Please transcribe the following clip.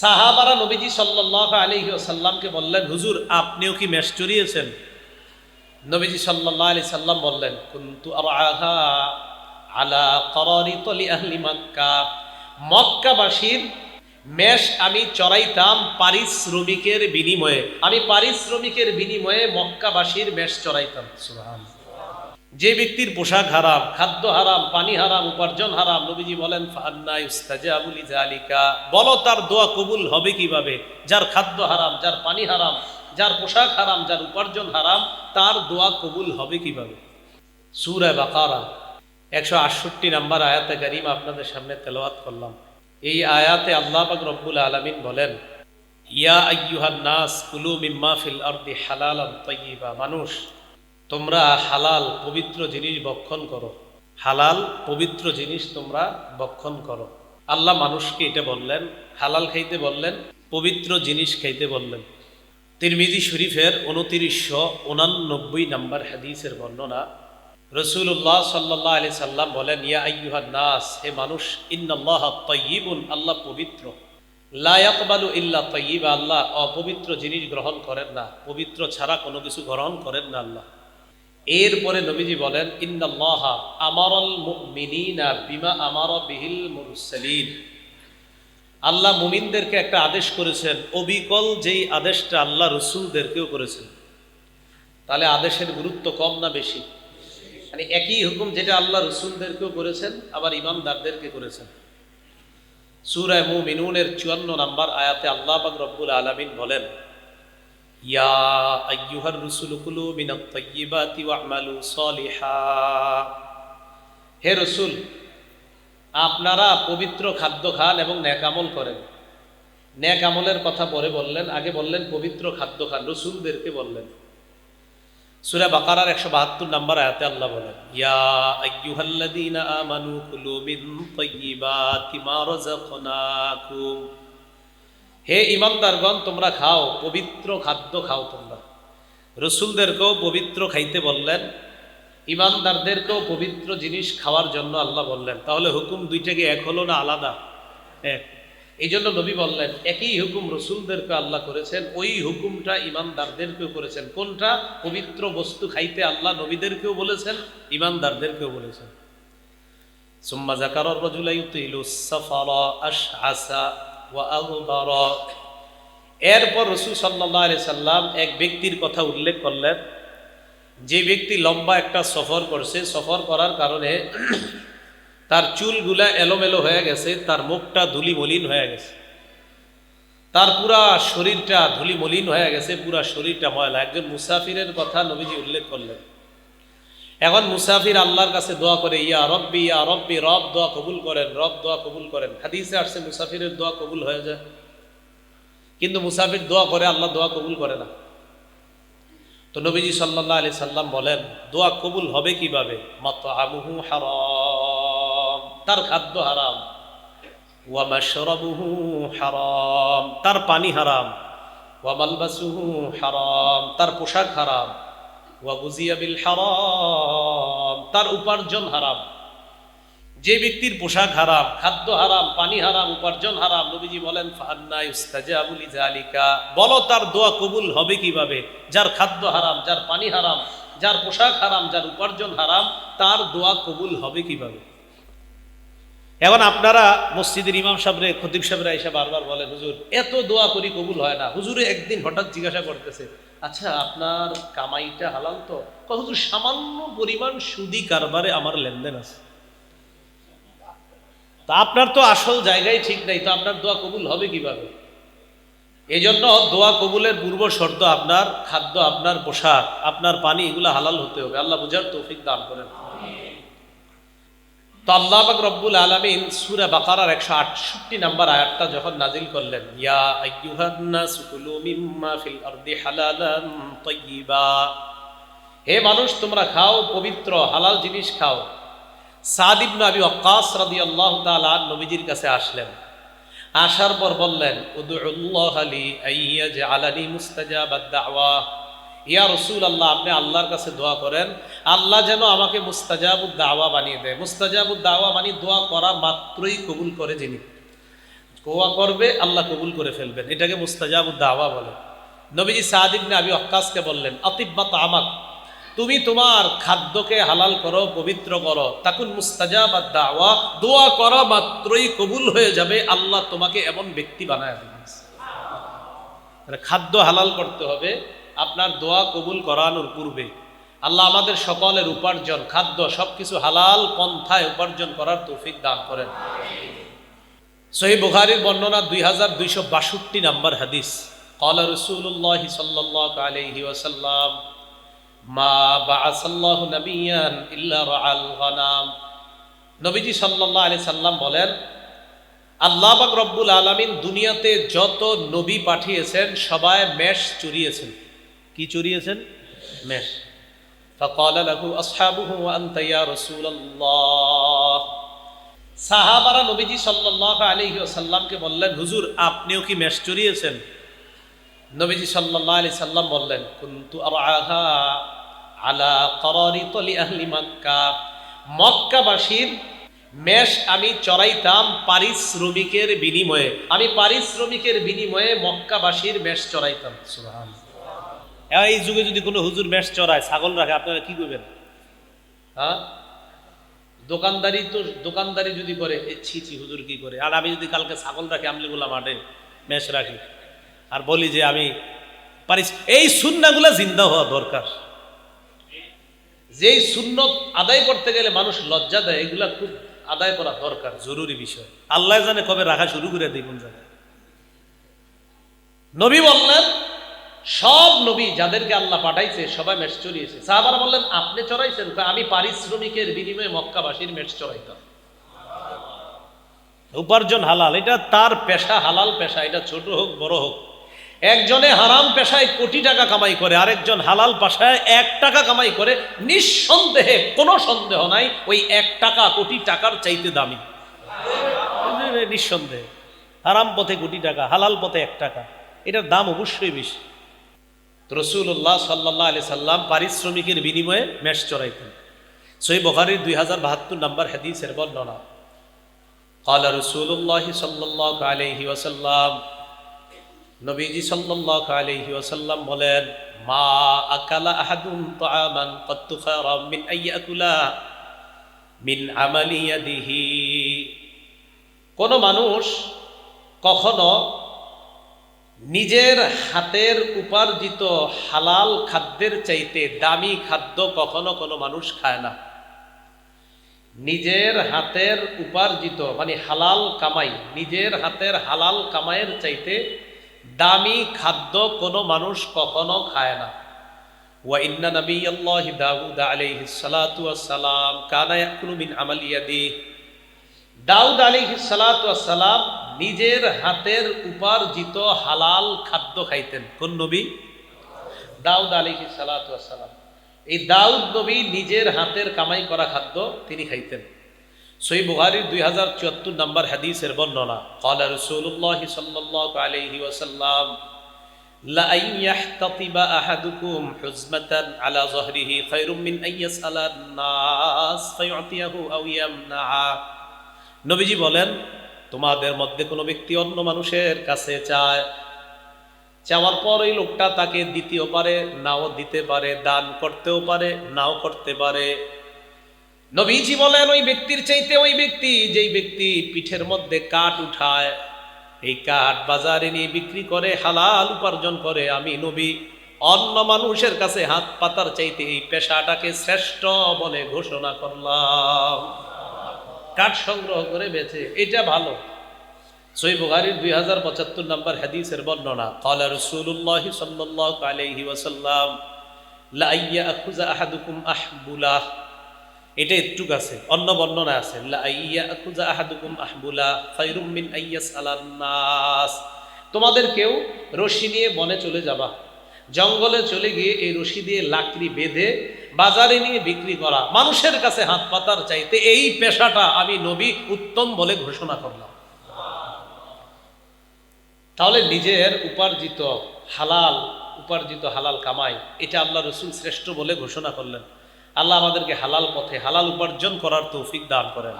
সাহাবারা নবীজি সাল্লাহ আলী সাল্লামকে বললেন, হুজুর, আপনিও কি মেষ চড়িয়েছেন? নবীজি সাল্লাহ আলি সাল্লাম বললেন, কুন্তু মক্কাবাসীর মেষ আমি চড়াইতাম পারিশ্রমিকের বিনিময়ে। আমি পারিশ্রমিকের বিনিময়ে মক্কাবাসীর মেষ চড়াইতাম। সুবহানাল্লাহ। যে ব্যক্তির পোশাক হারাম, খাদ্য হারাম, পানি হারাম, উপার্জন হারাম, নবীজি বলেন বলো, তার দোয়া কবুল হবে কীভাবে? যার খাদ্য হারাম, যার পানি হারাম, যার পোশাক হারাম, যার উপার্জন হারাম, তার দোয়া কবুল হবে কীভাবে? সুরা বাকারা, একশো আটষট্টি নাম্বার আয়াতে গারিম আপনাদের সামনে তেলাওয়াত করলাম। এই আয়াতে আল্লাহ পাক রব্বুল আলামিন বলেন, ইয়া আইয়ুহান নাস কুলু মিম্মা ফিল আরদি হালালান তাইয়্যিবা মানুষ তোমরা হালাল পবিত্র জিনিস বক্ষণ করো। হালাল পবিত্র জিনিস তোমরা বক্ষণ করো। আল্লাহ মানুষকে এটা বললেন, হালাল খাইতে বললেন, পবিত্র জিনিস খাইতে বললেন। তিরমিজি শরীফের উনতিরিশশো উনানব্বই নাম্বার হাদিসের বর্ণনা রসুল্লাহ সাল্লাহ আলি সাল্লাম বলেন, ইয়া আইয়ুহান নাস, হে মানুষ, ইন্নাল্লাহ তয়্যিবুন আল্লাহ পবিত্র। লায়াকবালু ইল্লা তয়্যিবা আল্লাহ অপবিত্র জিনিস গ্রহণ করেন না, পবিত্র ছাড়া কোনো কিছু গ্রহণ করেন না আল্লাহ। এরপরে নবীজি বলেন, ইন্নাল্লাহ আমারল মুমিনিনা বিমা আমার বিহিল মুরসালিন। আল্লাহ মুমিনদেরকে একটা আদেশ করেছেন, অবিকল যেই আদেশটা আল্লাহ রসুলদেরকেও করেছেন। তাহলে আদেশের গুরুত্ব কম না বেশি? মানে একই হুকুম যেটা আল্লাহ রসুলদেরকেও করেছেন, আবার ইমানদারদেরকে করেছেন। সুরায় মুমিনুনের চুয়ান্ন নাম্বার আয়াতে আল্লাহ রব্বুল আলমিন বলেন ইয়া আইয়ুহার রুসুলকুলু মিনাত তাইয়্যিবাতি ওয়া'মালু সলিহা। হে রসুল, আপনারা পবিত্র খাদ্য খান এবং ন্যাক আমল করেন। ন্যাক আমলের কথা পরে বললেন, আগে বললেন পবিত্র খাদ্য খান, রসুলদেরকে বললেন। সুরা বাকারার একশো বাহাত্তর নাম্বার আয়াতে আল্লাহ বলেন, ইয়া আইয়ুহাল্লাযীনা আমানু কুলু মিন তাইয়্যিবাতি মা রাযাকনাকুম। হে ইমানদারগণ, তোমরা খাও, পবিত্র খাদ্য খাও তোমরা। রসুলদেরকেও পবিত্র খাইতে বললেন, ইমানদারদেরকেও পবিত্র জিনিস খাওয়ার জন্য আল্লাহ বললেন। তাহলে হুকুম দুইটাকে এক হলো না আলাদা? এক। এই জন্য নবী বললেন, একই হুকুম রসুলদেরকে আল্লাহ করেছেন, ওই হুকুমটা ইমানদারদেরকেও করেছেন। কোনটা? পবিত্র বস্তু খাইতে আল্লাহ নবীদেরকেও বলেছেন, ইমানদারদেরকেও বলেছেন। সুম্মা জাকার রজুলাইতিলু সাফারা ওয়া আগবারা এরপর রসুল সাল্লাম এক ব্যক্তির কথা উল্লেখ করলেন। যে ব্যক্তি লম্বা একটা সফর করছে, সফর করার কারণে তার চুলগুলা এলোমেলো হয়ে গেছে, তার মুখটা ধুলি মলিন হয়ে গেছে। তার পুরা শরীরটা ধুলি মলিন হয়ে গেছে, পুরা শরীরটা ময়লা। একজন মুসাফিরের কথা নবীজি উল্লেখ করলেন। এখন মুসাফির আল্লাহর কাছে দোয়া করে, ইয়া রব্বি ইয়া রব্বি, রব দোয়া কবুল করেন, রব দোয়া কবুল করেন। হাদিসে আসছে মুসাফিরের দোয়া কবুল হয়ে যায়। কিন্তু মুসাফির দোয়া করে আল্লাহ দোয়া কবুল করে না। তো নবীজি সাল্লাহ আলি সাল্লাম বলেন, দোয়া কবুল হবে কীভাবে? মত আমুহু হারাম। তার খাদ্য হারাম। ওয়ামাশরাবুহু হারাম। তার পানি হারাম। ওয়ামালবাসুহু হারাম। তার পোশাক হারাম। ওয়াগুজিয়া বিল হারাম। তার উপার্জন হারাম। যে ব্যক্তির পোশাক হারাম, খাদ্য হারাম, পানি হারাম, উপার্জন হারাম, নবীজি বলেন বলো, তার দোয়া কবুল হবে কীভাবে? যার খাদ্য হারাম, যার পানি হারাম, যার পোশাক হারাম, যার উপার্জন হারাম, তার দোয়া কবুল হবে কীভাবে? এখন আপনারা মসজিদের ইমাম সাহেবরে, খতিব সাহেবরা এসে বারবার বলেন, হুজুর, এত দোয়া করি কবুল হয় না। হুজুরে একদিন হঠাৎ জিজ্ঞাসা করতেছে আচ্ছা আপনার কামাইটা হালাল তো? হুজুর সামান্য পরিমাণ সুদি কারবারে আমার লেনদেন আছে। তা আপনার তো আসল জায়গায় ঠিক নাই, তো আপনার দোয়া কবুল হবে কীভাবে? এই জন্য দোয়া কবুলের পূর্ব শর্ত আপনার, খাদ্য আপনার, পোশাক, আপনার পানি, এগুলো হালাল হতে হবে। আল্লাহ বুঝার তৌফিক দান করেন। তো আল্লাহ পাক রব্বুল আলামিন সূরা বাকারার 168 নাম্বার আয়াতটা যখন নাজিল করলেন, ইয়া আইয়ুহান নাস মিম্মা ফিল আরদি হালালান তাইয়্যিবা হে মানুষ, তোমরা খাও পবিত্র হালাল জিনিস খাও। সাদ ইবনে আবি ওয়াক্কাস রাদিয়াল্লাহু তাআলা নবীজির কাছে আসলেন। আসার পর বললেন উদুল্লাহ আলী আইয়াজআলানি মুস্তাজাবাদ দাওয়া ইয়া রসুল আল্লাহ আপনি আল্লাহর কাছে দোয়া করেন। আল্লাহ যেন আমাকে মুস্তাজাবুদ দাওয়া বানিয়ে দেয়। মুস্তাজাবুদ দাওয়া মানে দোয়া করা মাত্রই কবুল করে যিনি। কোয়া করবে, আল্লাহ কবুল করে ফেলবেন। এটাকে মুস্তাজাব দাওয়া বলে। নবীজি সাদিবনে আবি অক্কাসকে বললেন অতিব্বাত আমাক। তুমি তোমার খাদ্যকে হালাল করো, পবিত্র করো। তাকুন মুস্তাজাব দাওয়া। দোয়া করা মাত্রই কবুল হয়ে যাবে। আল্লাহ তোমাকে এমন ব্যক্তি বানায় খাদ্য হালাল করতে হবে। আপনার দোয়া কবুল করানোর পূর্বে আল্লাহ আমাদের সকলের উপার্জন খাদ্য সবকিছু হালাল পন্থায় উপার্জন করার তৌফিক দান করেন সহি বুখারির বর্ণনা দুই হাজার দুইশো বাষট্টি নাম্বার হাদিস قال رسول الله صلى الله عليه وسلم ما بعث الله نبيا إلا رعى الغنام নবীজি সাল্লাল্লাহু আলাইহি সাল্লাম বলেন আল্লাহ পাক রব্বুল আলামিন দুনিয়াতে যত নবী পাঠিয়েছেন সবাই মেষ চুরিয়েছেন কি চুরিয়েছেন মেষ فقال له أصحابه وأنت يا رسول الله সাহাবারা নবীজি সাল্লাল্লাহু আলাইহি ওয়াসাল্লামকে বললেন হুজুর আপনিও কি মেষ চুরিয়েছেন নবীজি সাল্লাল্লাহু আলাইহি সাল্লাম বললেন কুনতু আরআহা আলা করারিত লি আহলি মক্কা মক্কাবাসীর মেষ আমি চড়াইতাম পারিশ্রমিকের বিনিময়ে আমি পারিশ্রমিকের বিনিময়ে মক্কাবাসীর মেষ চড়াইতাম সুবহান এই যুগে যদি কোনো হুজুর মেষ চড়ায়, ছাগল রাখে, আপনারা কি করবেন? হ্যাঁ? দোকানদারি তো, দোকানদারি যদি করে, এ ছি ছি, হুজুর কি করে? আর আমি যদি কালকে ছাগল রাখি, আমলিগুলা মাঠে মেষ রাখি, আর বলি যে আমি পারিস, এই সুন্নাগুলা জিন্দা হওয়া দরকার। যেই সুন্নত আদায় করতে গেলে মানুষ লজ্জা দেয়, এগুলা খুব আদায় করা দরকার, জরুরি বিষয়। আল্লাহ জানে কবে রাখা শুরু করে দিই কোন জায়গায় নবী বললেন সব নবী যাদেরকে আল্লাহ পাঠাইছে, সবাই মেষ চড়িয়েছে। সাহাবারা বললেন, আপনি চড়াইছেন আমি পারিশ্রমিকের বিনিময়ে মক্কাবাসীর মেষ চড়াইতাম। উপার্জন হালাল, এটা তার পেশা, হালাল পেশা, এটা ছোট হোক, বড় হোক। একজনে হারাম পেশায় কোটি টাকা কামাই করে, আরেকজন হালাল পেশায় এক টাকা কামাই করে, নিঃসন্দেহে, কোনো সন্দেহ নাই, ওই এক টাকা কোটি টাকার চাইতে দামি। নিঃসন্দেহে। হারাম পথে কোটি টাকা, হালাল পথে এক টাকা, এটার দাম অবশ্যই বেশি। রসুল্লাহ সাল্লাহ আলি সাল্লাম পারিশ্রমিকের বিনিময়ে মেষ চড়াইতেন সই বখারির দুই হাজার বাহাত্তর নম্বর হাদিসের বর্ণনা قال رسول الله صلى الله عليه وسلم নবীজি সাল্লাল্লাহু আলাইহি ওয়াসাল্লাম বলেন মা আকালা আহাদুন তাআমান কত্তু খায়রাম মিন আইয়াকুলা মিন আমালি ইয়াদিহি কোন মানুষ কখনো নিজের হাতের উপার্জিত হালাল খাদ্যের চাইতে দামি খাদ্য কখনো কোনো মানুষ খায় না। নিজের হাতের উপার্জিত মানে হালাল কামাই, নিজের হাতের হালাল কামাইয়ের চাইতে দামি খাদ্য কোনো মানুষ কখনো খায় না। ওয়া ইন্না নবিয়াল্লাহি দাউদ আলাইহিস সালাতু ইয়াকুলু মিন আমালি ইয়াদিহি। দাউদ আলাইহিস সালাতু ওয়াস সালাম নিজের হাতের উপার্জিত হালাল খাদ্য খাইতেন কোন নবী দাউদ আলাইহিস সালাতু ওয়াস সালাম এই দাউদ নবী নিজের হাতের কামাই করা খাদ্য তিনি খাইতেন সই বুহারির দুই হাজার চুয়াত্তর নম্বর হাদিসের বর্ণনা قال رسول الله صلى الله عليه وسلم لأن يحتطب أحدكم حزمة على ظهره خير من أن يسأل الناس فيعطيه أو يمنعه নবীজি বলেন, তোমাদের মধ্যে কোনো ব্যক্তি অন্য মানুষের কাছে চায় চাওয়ার পর ওই লোকটা তাকে দিতেও পারে, নাও দিতে পারে, দান করতেও পারে, নাও করতে পারে। নবীজি বলেন, ওই ব্যক্তির চাইতে ওই ব্যক্তি, যেই ব্যক্তি পিঠের মধ্যে কাঠ উঠায়, এই কাঠ বাজারে নিয়ে বিক্রি করে, হালাল উপার্জন করে, আমি নবী, অন্য মানুষের কাছে হাত পাতার চাইতে এই পেশাটাকে শ্রেষ্ঠ বলে ঘোষণা করলাম। কাঠ সংগ্রহ করে বেছে এটা ভালো। সই বুহারির দুই হাজার পঁচাত্তর নম্বর হাদিসের বর্ণনা, কলা রসুল্লাহ সাল্লাহ আলহি ওয়াসাল্লাম লাইয়া আখুজা আহাদুকুম আহবুলাহ এটা একটুক আছে অন্য বর্ণনা আছে লাইয়া আখুজা আহাদুকুম আহবুলাহ ফাইরুম মিন আইয়াস আলান্নাস তোমাদের কেউ রশি নিয়ে বনে চলে যাবা, জঙ্গলে চলে গিয়ে এই রশি দিয়ে লাকড়ি বেঁধে বাজারে নিয়ে বিক্রি করা, মানুষের কাছে হাত পাতার চাইতে এই পেশাটা আমি নবী উত্তম বলে ঘোষণা করলাম। তাহলে নিজের উপার্জিত হালাল উপার্জিত হালাল কামাই, এটা আল্লাহ রসুল শ্রেষ্ঠ বলে ঘোষণা করলেন। আল্লাহ আমাদেরকে হালাল পথে হালাল উপার্জন করার তৌফিক দান করেন।